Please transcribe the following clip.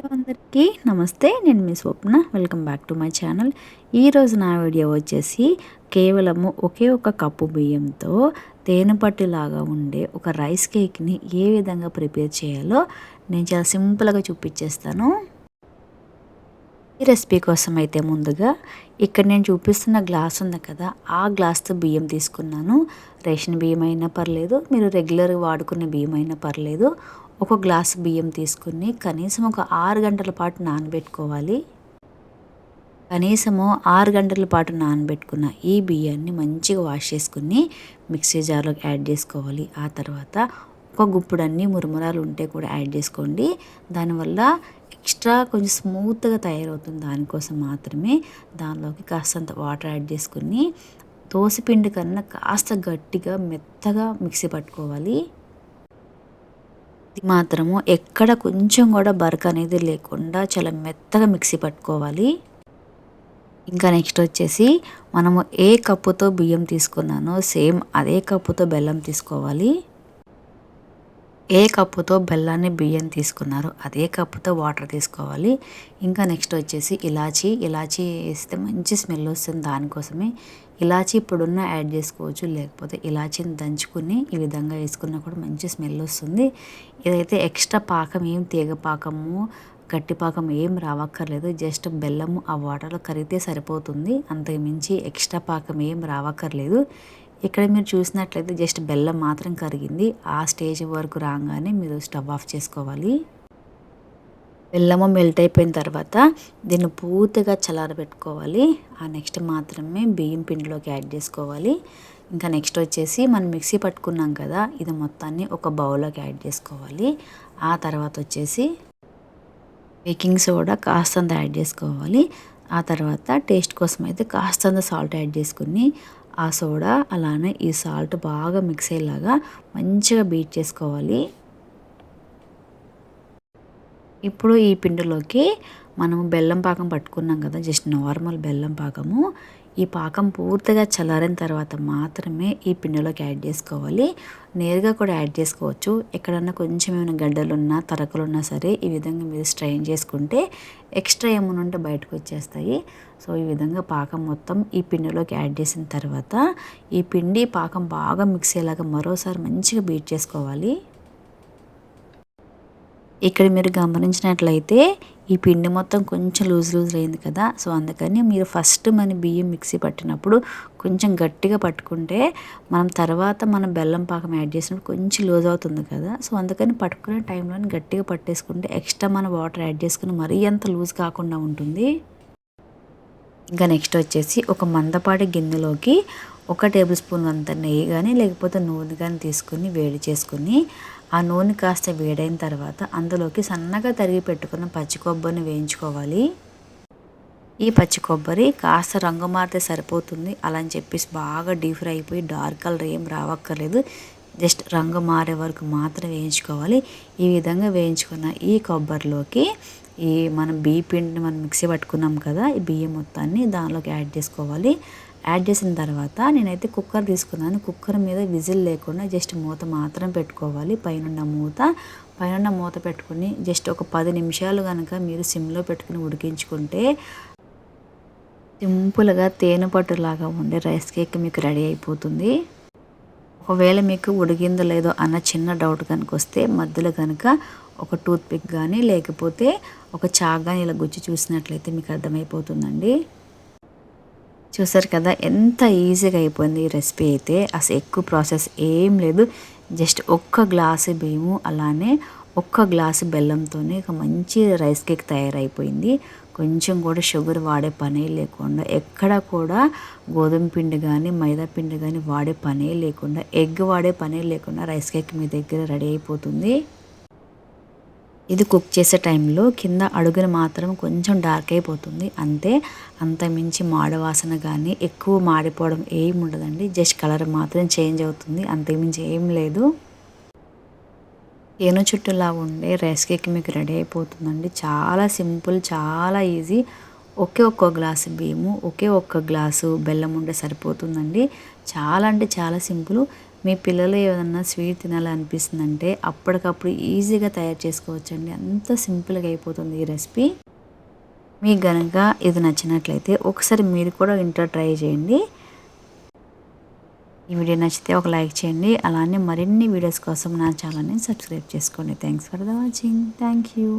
Hello అందరికీ నమస్తే నేను మీ Swapna. Welcome back to my channel. ఈరోజు నా వీడియో వచ్చేసి కేవలము ఒకే ఒక కప్పు బియ్యంతో తేనెపట్టులాగా ఉండే ఒక రైస్ కేక్ని ఏ విధంగా ప్రిపేర్ చేయాలో నేను చాలా సింపుల్గా చూపించేస్తాను. ఈ రెసిపీ కోసం అయితే ముందుగా ఇక్కడ నేను చూపిస్తున్న గ్లాస్ ఉంది కదా ఆ గ్లాస్తో బియ్యం తీసుకున్నాను. రేషన్ బియ్యం అయినా పర్లేదు మీరు రెగ్యులర్గా వాడుకునే బియ్యం అయినా పర్లేదు. ఒక గ్లాస్ బియ్యం తీసుకుని కనీసం ఒక ఆరు గంటల పాటు నానబెట్టుకోవాలి. కనీసము ఆరు గంటల పాటు నానబెట్టుకున్న ఈ బియ్యాన్ని మంచిగా వాష్ చేసుకుని మిక్సీ జార్లోకి యాడ్ చేసుకోవాలి. ఆ తర్వాత ఒక గుప్పుడన్ని మురుమురాలు ఉంటే కూడా యాడ్ చేసుకోండి. దానివల్ల ఎక్స్ట్రా కొంచెం స్మూత్గా తయారవుతుంది. దానికోసం మాత్రమే దానిలోకి కాస్తంత వాటర్ యాడ్ చేసుకుని దోసపిండి కన్నా కాస్త గట్టిగా మెత్తగా మిక్సీ పట్టుకోవాలి. ఇది మాత్రము ఎక్కడ కొంచెం కూడా బరక అనేది లేకుండా చాలా మెత్తగా మిక్సీ పట్టుకోవాలి. ఇంకా నెక్స్ట్ వచ్చేసి మనము ఏ కప్పుతో బియ్యం తీసుకున్నానో సేమ్ అదే కప్పుతో బెల్లం తీసుకోవాలి. ఏ కప్పుతో బెల్లాన్ని బియ్యం తీసుకున్నారో అదే కప్పుతో వాటర్ తీసుకోవాలి. ఇంకా నెక్స్ట్ వచ్చేసి ఇలాచీ. ఇలాచీ వేస్తే మంచి స్మెల్ వస్తుంది దానికోసమే. ఇలాచీ ఇప్పుడున్న యాడ్ చేసుకోవచ్చు. లేకపోతే ఇలాచీని దంచుకుని ఈ విధంగా వేసుకున్నా కూడా మంచి స్మెల్ వస్తుంది. ఇదైతే ఎక్స్ట్రా పాకం ఏం తీగ పాకము గట్టి పాకం ఏం రావక్కర్లేదు. జస్ట్ బెల్లము ఆ వాటర్లో కరిగితే సరిపోతుంది. అంతకుమించి ఎక్స్ట్రా పాకం ఏం రావక్కర్లేదు. ఇక్కడ మీరు చూసినట్లయితే జస్ట్ బెల్లం మాత్రం కరిగింది. ఆ స్టేజ్ వరకు రాగానే మీరు స్టవ్ ఆఫ్ చేసుకోవాలి. బెల్లము మెల్ట్ అయిపోయిన తర్వాత దీన్ని పూర్తిగా చల్లారబెట్టుకోవాలి. ఆ నెక్స్ట్ మాత్రమే బియ్యం పిండిలోకి యాడ్ చేసుకోవాలి. ఇంకా నెక్స్ట్ వచ్చేసి మనం మిక్సీ పట్టుకున్నాం కదా ఇది మొత్తాన్ని ఒక బౌల్లోకి యాడ్ చేసుకోవాలి. ఆ తర్వాత వచ్చేసి బేకింగ్ సోడా కాస్తంత యాడ్ చేసుకోవాలి. ఆ తర్వాత టేస్ట్ కోసం అయితే కాస్తంత సాల్ట్ యాడ్ చేసుకుని ఆ సోడా అలానే ఈ సాల్ట్ బాగా మిక్స్ అయ్యేలాగా మంచిగా బీట్ చేసుకోవాలి. ఇప్పుడు ఈ పిండిలోకి మనము బెల్లం పాకం పట్టుకున్నాం కదా జస్ట్ నార్మల్ బెల్లం పాకము. ఈ పాకం పూర్తిగా చల్లారిన తర్వాత మాత్రమే ఈ పిండిలోకి యాడ్ చేసుకోవాలి. నేరుగా కూడా యాడ్ చేసుకోవచ్చు. ఎక్కడన్నా కొంచెం ఏమైనా గడ్డలు ఉన్నా ఉన్నా సరే ఈ విధంగా మీరు స్ట్రైన్ చేసుకుంటే ఎక్స్ట్రా ఏమైనా ఉంటే బయటకు వచ్చేస్తాయి. సో ఈ విధంగా పాకం మొత్తం ఈ పిండిలోకి యాడ్ చేసిన తర్వాత ఈ పిండి పాకం బాగా మిక్స్ అయ్యేలాగా మరోసారి మంచిగా బీట్ చేసుకోవాలి. ఇక్కడ మీరు గమనించినట్లయితే ఈ పిండి మొత్తం కొంచెం లూజ్ లూజ్ అయింది కదా. సో అందుకని మీరు ఫస్ట్ మన బియ్యం మిక్సీ పట్టినప్పుడు కొంచెం గట్టిగా పట్టుకుంటే మనం తర్వాత మనం బెల్లం పాకం యాడ్ చేసినప్పుడు కొంచెం లూజ్ అవుతుంది కదా. సో అందుకని పట్టుకునే టైంలో గట్టిగా పట్టేసుకుంటే ఎక్స్ట్రా మన వాటర్ యాడ్ చేసుకుని మరీ అంత లూజ్ కాకుండా ఉంటుంది. ఇంకా నెక్స్ట్ వచ్చేసి ఒక మందపాటి గిన్నెలోకి ఒక టేబుల్ స్పూన్ అంత నెయ్యి కానీ లేకపోతే నూనె కానీ తీసుకుని వేడి చేసుకుని ఆ నూనె కాస్త వేడైన తర్వాత అందులోకి సన్నగా తరిగి పెట్టుకున్న పచ్చి కొబ్బరిని వేయించుకోవాలి. ఈ పచ్చి కొబ్బరి కాస్త రంగు మారితే సరిపోతుంది. అలా అని చెప్పేసి బాగా డీప్ ఫ్రై అయిపోయి డార్క్ కలర్ ఏం రావక్కర్లేదు. జస్ట్ రంగు మారే వరకు మాత్రం వేయించుకోవాలి. ఈ విధంగా వేయించుకున్న ఈ కొబ్బరిలోకి ఈ మనం బియ్య పిండిని మనం మిక్సీ పట్టుకున్నాం కదా ఈ బియ్యం మొత్తాన్ని దానిలోకి యాడ్ చేసుకోవాలి. యాడ్ చేసిన తర్వాత నేనైతే కుక్కర్ తీసుకున్నాను. కుక్కర్ మీద విజిల్ లేకుండా జస్ట్ మూత మాత్రం పెట్టుకోవాలి. పైన మూత పైన మూత పెట్టుకుని జస్ట్ ఒక పది నిమిషాలు కనుక మీరు సిమ్లో పెట్టుకుని ఉడికించుకుంటే సింపుల్గా తేనె పట్టులాగా ఉండే రైస్ కేక్ మీకు రెడీ అయిపోతుంది. ఒకవేళ మీకు ఉడికిందో లేదో అన్న చిన్న డౌట్ కనుక వస్తే మధ్యలో కనుక ఒక టూత్ పిక్ కానీ లేకపోతే ఒక చాక్ కానీ ఇలా గుచ్చి చూసినట్లయితే మీకు అర్థమైపోతుందండి. చూసారు కదా ఎంత ఈజీగా అయిపోయింది ఈ రెసిపీ అయితే. అసలు ఎక్కువ ప్రాసెస్ ఏం లేదు. జస్ట్ ఒక్క గ్లాసు బియ్యము అలానే ఒక్క గ్లాసు బెల్లంతోనే ఒక మంచి రైస్ కేక్ తయారైపోయింది. కొంచెం కూడా షుగర్ వాడే పనే లేకుండా ఎక్కడ కూడా గోధుమ పిండి కానీ మైదా పిండి కానీ వాడే పనే లేకుండా ఎగ్ వాడే పనే లేకుండా రైస్ కేక్ మీ దగ్గర రెడీ అయిపోతుంది. ఇది కుక్ చేసే టైంలో కింద అడుగున మాత్రం కొంచెం డార్క్ అయిపోతుంది. అంతే అంత మించి మాడవాసన కానీ ఎక్కువ మాడిపోవడం ఏం ఉండదండి. జస్ట్ కలర్ మాత్రం చేంజ్ అవుతుంది. అంతకుమించి ఏం లేదు. ఏను చుట్టూలా ఉండే రైస్ కేక్ మీకు రెడీ అయిపోతుందండి. చాలా సింపుల్ చాలా ఈజీ ఒకే ఒక్క గ్లాసు బియ్యము ఒకే ఒక్క గ్లాసు బెల్లం ఉంటే సరిపోతుందండి. చాలా అంటే చాలా సింపుల్ మీ పిల్లలు ఏదన్నా స్వీట్ తినాలనిపిస్తుందంటే అప్పటికప్పుడు ఈజీగా తయారు చేసుకోవచ్చండి. అంత సింపుల్గా అయిపోతుంది ఈ రెసిపీ. మీకు కనుక ఇది నచ్చినట్లయితే ఒకసారి మీరు కూడా ఇంట్లో ట్రై చేయండి. ఈ వీడియో నచ్చితే ఒక లైక్ చేయండి. అలానే మరిన్ని వీడియోస్ కోసం నా ఛానల్ని సబ్స్క్రైబ్ చేసుకోండి. Thanks for the watching. Thank you.